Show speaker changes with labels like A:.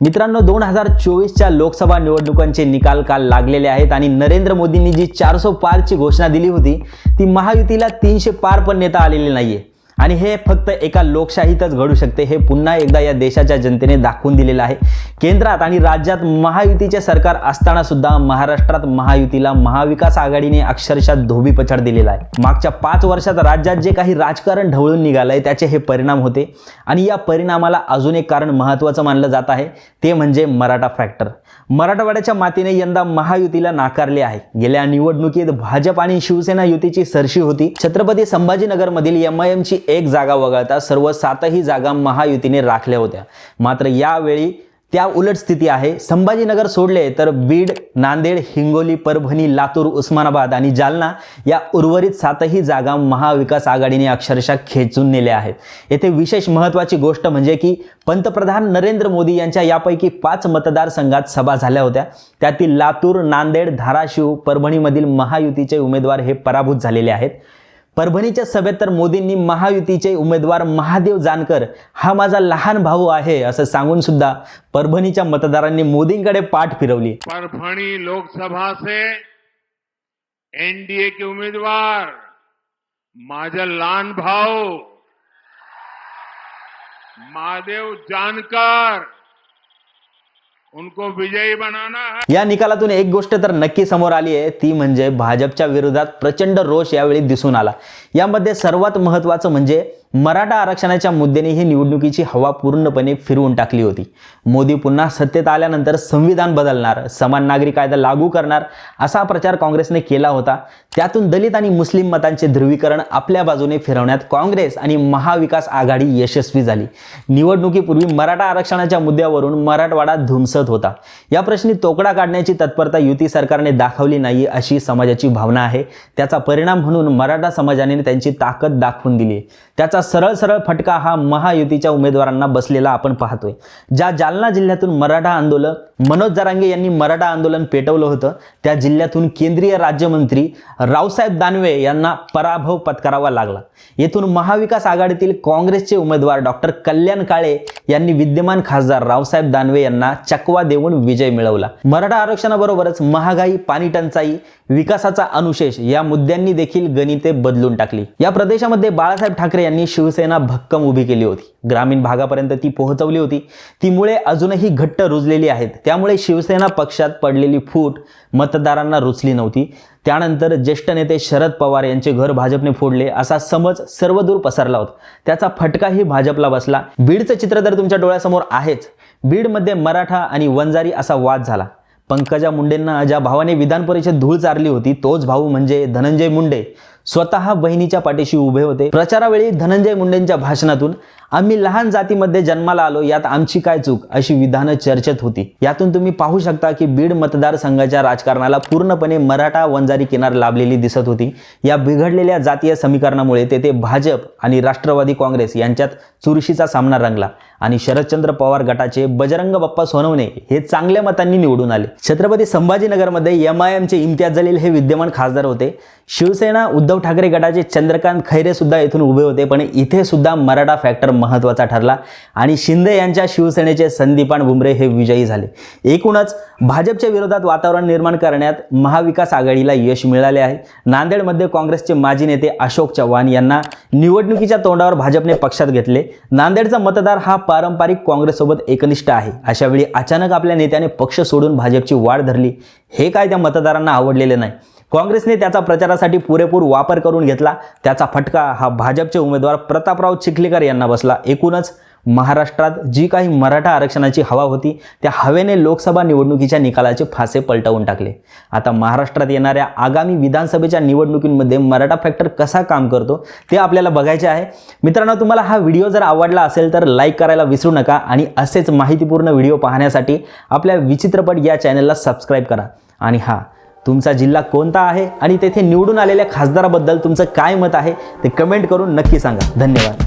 A: मित्रांनो दोन हजार चोवीसच्या लोकसभा निवडणुकांचे निकाल काल लागलेले आहेत आणि नरेंद्र मोदींनी जी चारसो पारची घोषणा दिली होती ती महायुतीला तीनशे पार पण नेता आलेली नाहीये. आणि हे फक्त एका लोकशाहीतच घडू शकते. हे पुन्हा एकदा या देशाच्या जनतेने दाखवून दिलेलं आहे. केंद्रात आणि राज्यात महायुतीचे सरकार असताना सुद्धा महाराष्ट्रात महायुतीला महाविकास आघाडीने अक्षरशः धोबी पछाड दिलेला आहे. मागच्या पाच वर्षात राज्यात जे काही राजकारण ढवळून निघालंय त्याचे हे परिणाम होते. आणि या परिणामाला अजून एक कारण महत्त्वाचं मानलं जात आहे. ते म्हणजे मराठा फॅक्टर. मराठवाड्याच्या मातीने यंदा महायुतीला नाकारले आहे. गेल्या निवडणुकीत भाजप आणि शिवसेना युतीची सरशी होती. छत्रपती संभाजीनगरमधील एम आय एमची एक जागा वगळता सर्व सातही जागा महायुतीने राखल्या होत्या. मात्र यावेळी त्या उलट स्थिती आहे. संभाजीनगर सोडले तर बीड नांदेड हिंगोली परभणी लातूर उस्मानाबाद आणि जालना या उर्वरित सातही जागा महाविकास आघाडीने अक्षरशः खेचून नेल्या आहेत. येथे विशेष महत्त्वाची गोष्ट म्हणजे की पंतप्रधान नरेंद्र मोदी यांच्या यापैकी पाच मतदारसंघात सभा झाल्या होत्या. त्यातील लातूर नांदेड धाराशिव परभणीमधील महायुतीचे उमेदवार हे पराभूत झालेले आहेत. परभणीच्या सभेत तर मोदींनी महायुतीचे उमेदवार महादेव जानकर हा माझा लहान भाऊ आहे असं सांगून सुद्धा परभणीच्या मतदारांनी मोदींकडे पाठ फिरवली.
B: परभणी लोकसभा से एनडीए के उमेदवार माझा लहान भाऊ महादेव जानकर उनको विजयी बनाना है।
A: या निकालातून एक गोष्ट तर नक्की समोर आली आहे ती म्हणजे भाजपच्या विरोधात प्रचंड रोष यावेळी दिसून आला. यामध्ये सर्वात महत्वाचं म्हणजे मराठा आरक्षणाच्या मुद्द्याने ही निवडणुकीची हवा पूर्णपणे फिरवून टाकली होती. मोदी पुन्हा सत्तेत आल्यानंतर संविधान बदलणार समान नागरिक कायदा लागू करणार असा प्रचार काँग्रेसने केला होता. त्यातून दलित आणि मुस्लिम मतांचे ध्रुवीकरण आपल्या बाजूने फिरवण्यात काँग्रेस आणि महाविकास आघाडी यशस्वी झाली. निवडणुकीपूर्वी मराठा आरक्षणाच्या मुद्द्यावरून मराठवाडा धुमसत होता. या प्रश्नी तोकडा काढण्याची तत्परता युती सरकारने दाखवली नाही अशी समाजाची भावना आहे. त्याचा परिणाम म्हणून मराठा समाजाने त्यांची ताकद दाखवून दिली त्याचा सरळ सरळ फटका हा महायुतीच्या उमेदवारांना बसलेला आपण पाहतोय. ज्या जालना जिल्ह्यातून मराठा आंदोलन मनोज जरांगे यांनी मराठा आंदोलन पेटवलं होतं त्या जिल्ह्यातून केंद्रीय राज्यमंत्री रावसाहेब दानवे यांना पराभव पत्करावा लागला. येथून महाविकास आघाडीतील काँग्रेसचे उमेदवार डॉक्टर कल्याण काळे यांनी विद्यमान खासदार रावसाहेब दानवे यांना चकवा देऊन विजय मिळवला. मराठा आरक्षणाबरोबरच महागाई पाणी टंचाई विकासाचा अनुशेष या मुद्द्यांनी देखील गणिते बदलून टाकली. या प्रदेशामध्ये बाळासाहेब ठाकरे यांनी शिवसेना भक्कम उभी केली होती. ग्रामीण भागापर्यंत ती पोहोचवली होती. ती मुळे अजूनही घट्ट रुजलेली आहेत. त्यामुळे शिवसेना पक्षात पडलेली फूट मतदारांना रुचली नव्हती. त्यानंतर ज्येष्ठ नेते शरद पवार यांचे घर भाजपने फोडले असा समज सर्वदूर पसरला होता. त्याचा फटकाही भाजपला बसला. बीडचं चित्र तर तुमच्या डोळ्यासमोर आहेच. बीडमध्ये मराठा आणि वंजारी असा वाद झाला. पंकजा मुंडेंना ज्या भावाने विधान परिषद धूळ चारली होती तोच भाऊ म्हणजे धनंजय मुंडे. स्वतः बहिणीच्या पाठीशी उभे होते. प्रचारावेळी धनंजय मुंडेंच्या भाषणातून आम्ही लहान जातीमध्ये जन्माला आलो यात आमची काय चूक? अशी विधानं चर्चेत होती. यातून तुम्ही पाहू शकता की बीड मतदारसंघाच्या राजकारणाला पूर्णपणे मराठा वंजारी किनार लाभलेली दिसत होती. या बिघडलेल्या जातीय समीकरणामुळे तेथे भाजप आणि राष्ट्रवादी काँग्रेस यांच्यात चुरशीचा सामना रंगला आणि शरदचंद्र पवार गटाचे बजरंग बाप्पा सोनवणे हे चांगल्या मतांनी निवडून आले. छत्रपती संभाजीनगरमध्ये एम आय एमचे इम्तियाज जलील हे विद्यमान खासदार होते. शिवसेना उद्धव ठाकरे गटाचे चंद्रकांत खैरे सुद्धा येथून उभे होते पण इथे सुद्धा मराठा फॅक्टर महत्त्वाचा ठरला. आणि शिंदे यांच्या शिवसेनेचे संदीपान बुमरे हे विजयी झाले. एकूणच भाजपच्या विरोधात वातावरण निर्माण करण्यात महाविकास आघाडीला यश मिळाले आहे. नांदेडमध्ये काँग्रेसचे माजी नेते अशोक चव्हाण यांना निवडणुकीच्या तोंडावर भाजपने पक्षात घेतले. नांदेडचा मतदार हा पारंपरिक काँग्रेससोबत एकनिष्ठ आहे. अशावेळी अचानक आपल्या नेत्याने पक्ष सोडून भाजपची वाढ धरली. हे काय त्या मतदारांना आवडलेले नाही. काँग्रेसने त्याचा प्रचारासाठी पुरेपूर वापर करून घेतला. त्याचा फटका हा भाजपचे उमेदवार प्रतापराव चिखलीकर यांना बसला. एकूणच महाराष्ट्रात जी काही मराठा आरक्षणाची हवा होती त्या हवेने लोकसभा निवडणुकीच्या निकालाचे फासे पलटवून टाकले. आता महाराष्ट्रात येणाऱ्या आगामी विधानसभेच्या निवडणुकींमध्ये मराठा फॅक्टर कसा काम करतो ते आपल्याला बघायचे आहे. मित्रांनो तुम्हाला हा व्हिडिओ जर आवडला असेल तर लाईक करायला विसरू नका आणि असेच माहितीपूर्ण व्हिडिओ पाहण्यासाठी आपल्या विचित्रपट या चॅनलला सबस्क्राईब करा. आणि हा तुमचा जिल्हा कोणता आहे आणि तेथे निवडून आलेल्या खासदाराबद्दल तुमचं काय मत आहे ते कमेंट करून नक्की सांगा. धन्यवाद.